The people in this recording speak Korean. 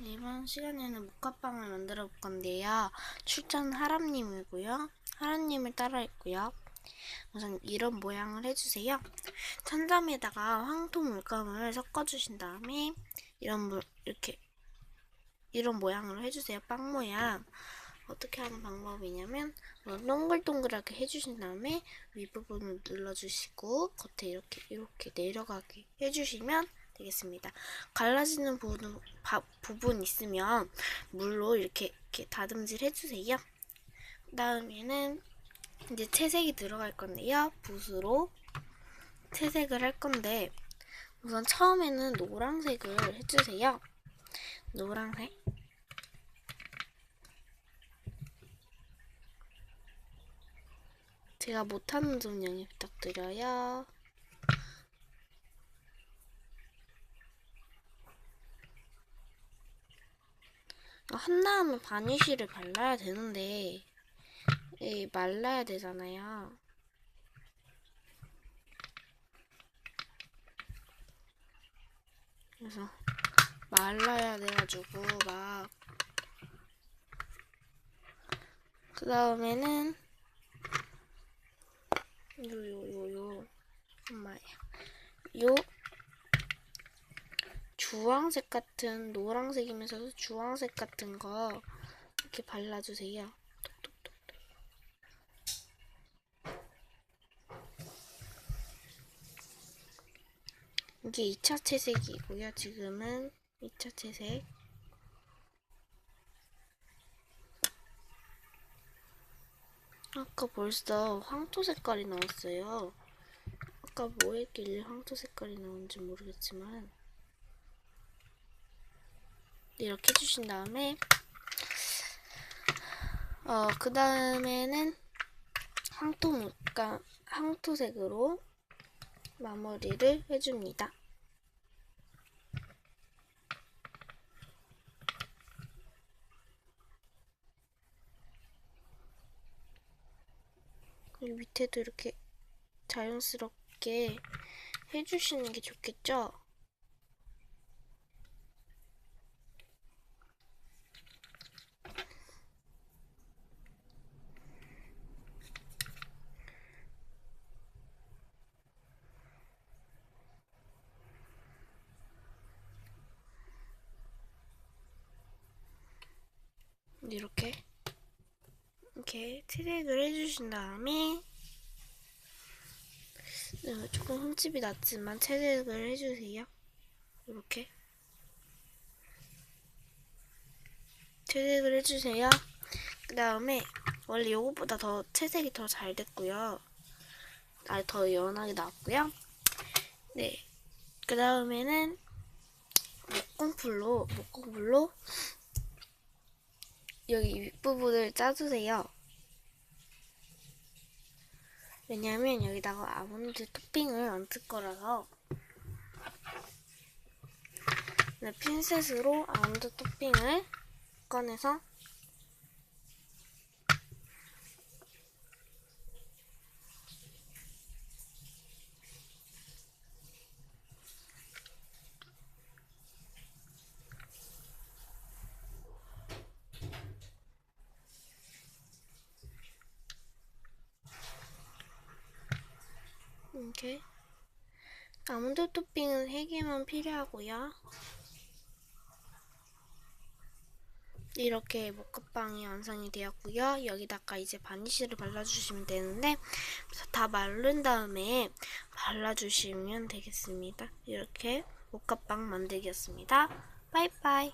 이번 시간에는 모카빵을 만들어 볼 건데요. 출전 하람님이고요. 하람님을 따라 했고요. 우선 이런 모양을 해주세요. 천점에다가 황토 물감을 섞어주신 다음에 이런 물 이렇게 이런 모양으로 해주세요. 빵 모양. 어떻게 하는 방법이냐면 동글동글하게 해주신 다음에 윗부분을 눌러주시고 겉에 이렇게 이렇게 내려가게 해주시면 되겠습니다. 갈라지는 부분, 바, 부분 있으면 물로 이렇게, 이렇게 다듬질 해주세요. 그 다음에는 이제 채색이 들어갈 건데요. 붓으로 채색을 할 건데 우선 처음에는 노란색을 해주세요. 노란색. 제가 못하는 점 양해 부탁드려요. 한 다음에 바니쉬를 발라야 되는데 이 말라야 되잖아요. 그래서 말라야 돼가지고 막 그 다음에는 요요요요 엄마야 요 주황색 같은 노란색이면서도 주황색 같은 거 이렇게 발라주세요. 이게 2차 채색이고요. 지금은 2차 채색. 아까 벌써 황토 색깔이 나왔어요. 아까 뭐 했길래 황토 색깔이 나온지 모르겠지만 이렇게 해주신 다음에 어, 그 다음에는 황토 물감, 황토색으로 마무리를 해줍니다. 밑에도 이렇게 자연스럽게 해주시는 게 좋겠죠? 이렇게 이렇게 트랙을 해주신 다음에 어, 조금 흠집이 났지만 채색을 해주세요. 이렇게 채색을 해주세요. 그 다음에 원래 요것보다 더 채색이 더 잘 됐고요. 아, 더 연하게 나왔고요. 네. 그 다음에는 목공풀로 목공풀로 여기 윗부분을 짜주세요. 왜냐면 여기다가 아몬드 토핑을 얹을 거라서 네, 핀셋으로 아몬드 토핑을 꺼내서 이렇게 아몬드 토핑은 3개만 필요하고요. 이렇게 모카빵이 완성이 되었고요. 여기다가 이제 바니쉬를 발라주시면 되는데 다 마른 다음에 발라주시면 되겠습니다. 이렇게 모카빵 만들기였습니다. 빠이빠이